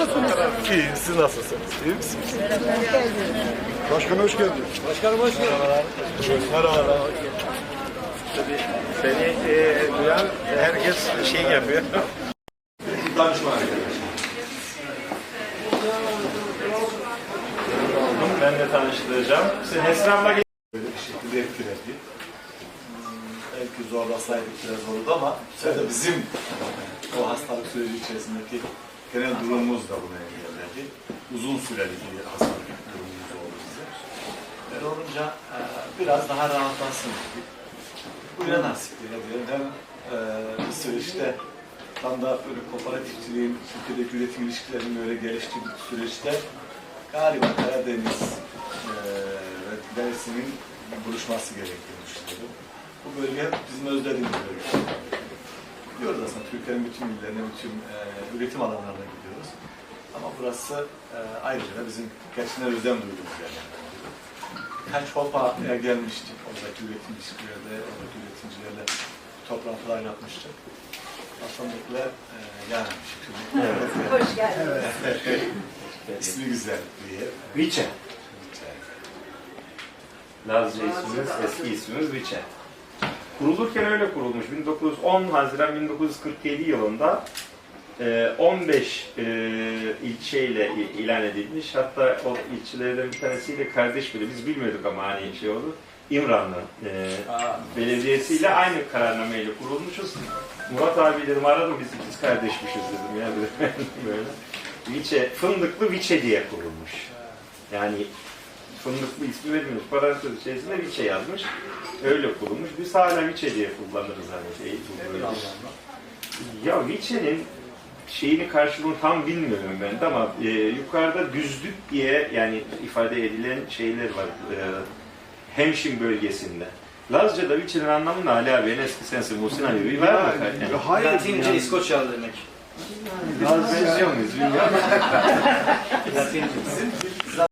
Nasılsınız? İyiyim, siz nasılsınız? İyi misiniz? Başkan hoş geldin. Merhabalar. Seni e, duyan herkes şey yapıyor. Danışma Oldum, ben de tanıştıracağım. Sen Esra'mla gel- Böyle bir şekilde etkiledi. Belki zorlasaydık biraz olurdu ama sen de bizim o hastalık süreci içerisindeki genel durumumuz da buna engelledi. Uzun süreli bir hastalık durumumuz oldu bize. Öyle olunca e, biraz daha rahatlansın dedik. Bu yine nasip diyelim. Hem e, bu süreçte tam da böyle kooperatifçiliğin, Türkiye'deki üretim ilişkilerinin böyle geliştiği bir süreçte galiba Karadeniz e, ve Dersim'in buluşması gerektiğini düşünüyorum. Bu bölge bizim özlediğimiz bölge. Gidiyoruz aslında Türkiye'nin bütün illerine, bütün e, üretim alanlarına gidiyoruz. Ama burası e, ayrıca da bizim gerçekten özlem duyduğumuz yerlerden biri. Birkaç hopa gelmiştik oradaki üretim ilişkilerde, oradaki üreticilerle toplantılar yapmıştık. Aslındakiler e, gelmemiş. Evet. Hoş geldiniz. İsmi güzel diye. Viçe. Lazca ismimiz, eski ismimiz Viçe. Kurulurken öyle kurulmuş. 1910 Haziran 1947 yılında e, 15 e, ilçeyle i- ilan edilmiş. Hatta o ilçelerden bir tanesiyle kardeş biri. Biz bilmiyorduk ama hani şey oldu. İmranlı e, belediyesiyle aynı kararnameyle kurulmuşuz. Murat abi dedim aradım biz ikiz kardeşmişiz dedim ya böyle. Viçe, Fındıklı Viçe diye kurulmuş. Yani fındıklı ismi verilmiş. Parantez içerisinde Viçe yazmış. Öyle kurulmuş. Biz hala Viçe diye kullanırız hani böyle. Ya Viçe'nin şeyini karşılığını tam bilmiyorum ben de ama e, yukarıda düzlük diye yani ifade edilen şeyler var. E, Hemşin bölgesinde. Lazca'da Viçe'nin anlamı ne Ali abi? En eski sensin Muhsin abi. Bir var mı? Yani, Hayır. Latince İskoçyalı demek. Biraz benziyor muyuz bilmiyorum. Latince.